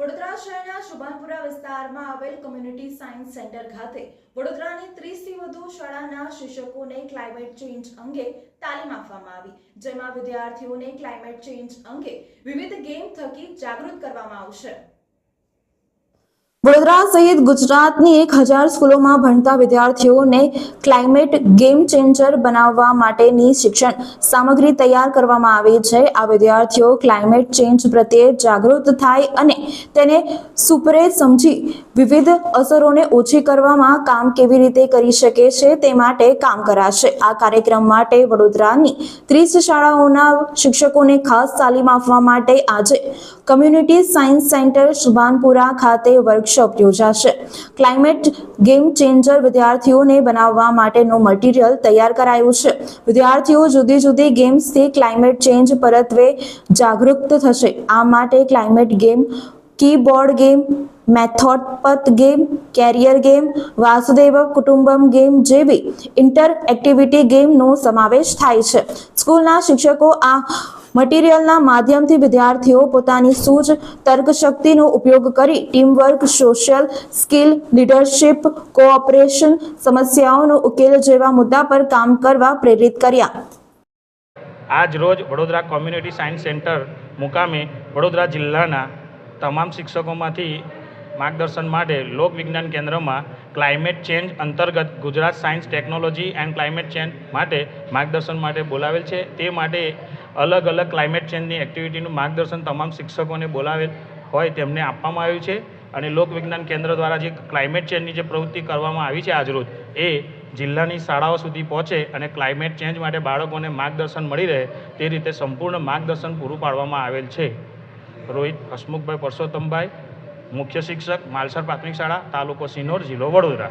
વડોદરા શહેરના શુભાનપુરા વિસ્તારમાં આવેલ કોમ્યુનિટી સાયન્સ સેન્ટર ખાતે વડોદરાની ત્રીસથી વધુ શાળાના શિક્ષકોને ક્લાઇમેટ ચેન્જ અંગે તાલીમ આપવામાં આવી. જેમાં વિદ્યાર્થીઓને ક્લાઇમેટ ચેન્જ અંગે વિવિધ ગેમ થકી જાગૃત કરવામાં આવશે. વડોદરા સહિત ગુજરાતની એક હજાર સ્કૂલોમાં ભણતા વિદ્યાર્થીઓને ક્લાઇમેટ ગેમ ચેન્જર બનાવવા માટેની શિક્ષણ સામગ્રી તૈયાર કરવામાં આવી છે. આ વિદ્યાર્થીઓ ક્લાઇમેટ ચેન્જ પ્રત્યે જાગૃત થાય અને તેને સુપરે સમજી વિવિધ અસરોને ઓછી કરવામાં કામ કેવી રીતે કરી શકે છે તે માટે કામ કરાશે. આ કાર્યક્રમ માટે વડોદરાની ત્રીસ શાળાઓના શિક્ષકોને ખાસ તાલીમ આપવા માટે આજે કમ્યુનિટી સાયન્સ સેન્ટર શુભાનપુરા ખાતે વર્કશોપ યોજાશે. ક્લાઇમેટ ગેમ ચેન્જર વિદ્યાર્થીઓને બનાવવા માટેનું મટીરિયલ તૈયાર કરાયું છે. વિદ્યાર્થીઓ જુદી જુદી ગેમ્સથી ક્લાઇમેટ ચેન્જ પરત્વે જાગૃત થશે. આ માટે climate game keyboard game method પથ ગેમ કેરિયર ગેમ વાસુદેવ કુટુંબમ ગેમ જેવી ઇન્ટર એક્ટિવિટી ગેમનો સમાવેશ થાય છે. સ્કૂલના શિક્ષકો આ મટીરિયલના માધ્યમથી વિદ્યાર્થીઓ પોતાની સૂઝ, તર્કશક્તિનો ઉપયોગ કરી teamwork, social skill, leadership, cooperation સમસ્યાઓનો ઉકેલ જેવા મુદ્દા પર કામ કરવા પ્રેરિત કર્યા. આજ રોજ વડોદરા કોમ્યુનિટી સાયન્સ સેન્ટર મુકામે વડોદરા જિલ્લાના તમામ શિક્ષકોમાંથી માર્ગદર્શન માટે લોક વિજ્ઞાન કેન્દ્રમાં ક્લાઇમેટ ચેન્જ અંતર્ગત Gujarat science technology and climate change માટે માર્ગદર્શન માટે બોલાવેલ છે. તે માટે અલગ અલગ ક્લાઇમેટ ચેન્જની એક્ટિવિટીનું માર્ગદર્શન તમામ શિક્ષકોને બોલાવેલ હોય તેમને આપવામાં આવ્યું છે. અને લોકવિજ્ઞાન કેન્દ્ર દ્વારા જે ક્લાઇમેટ ચેન્જની જે પ્રવૃત્તિ કરવામાં આવી છે આજરોજ, એ જિલ્લાની શાળાઓ સુધી પહોંચે અને ક્લાઇમેટ ચેન્જ માટે બાળકોને માર્ગદર્શન મળી રહે તે રીતે સંપૂર્ણ માર્ગદર્શન પૂરું પાડવામાં આવેલ છે. રોહિત હસમુખભાઈ પરસોત્તમભાઈ, મુખ્ય શિક્ષક, માલસર પ્રાથમિક શાળા, તાલુકો સિનોર, જિલ્લો વડોદરા.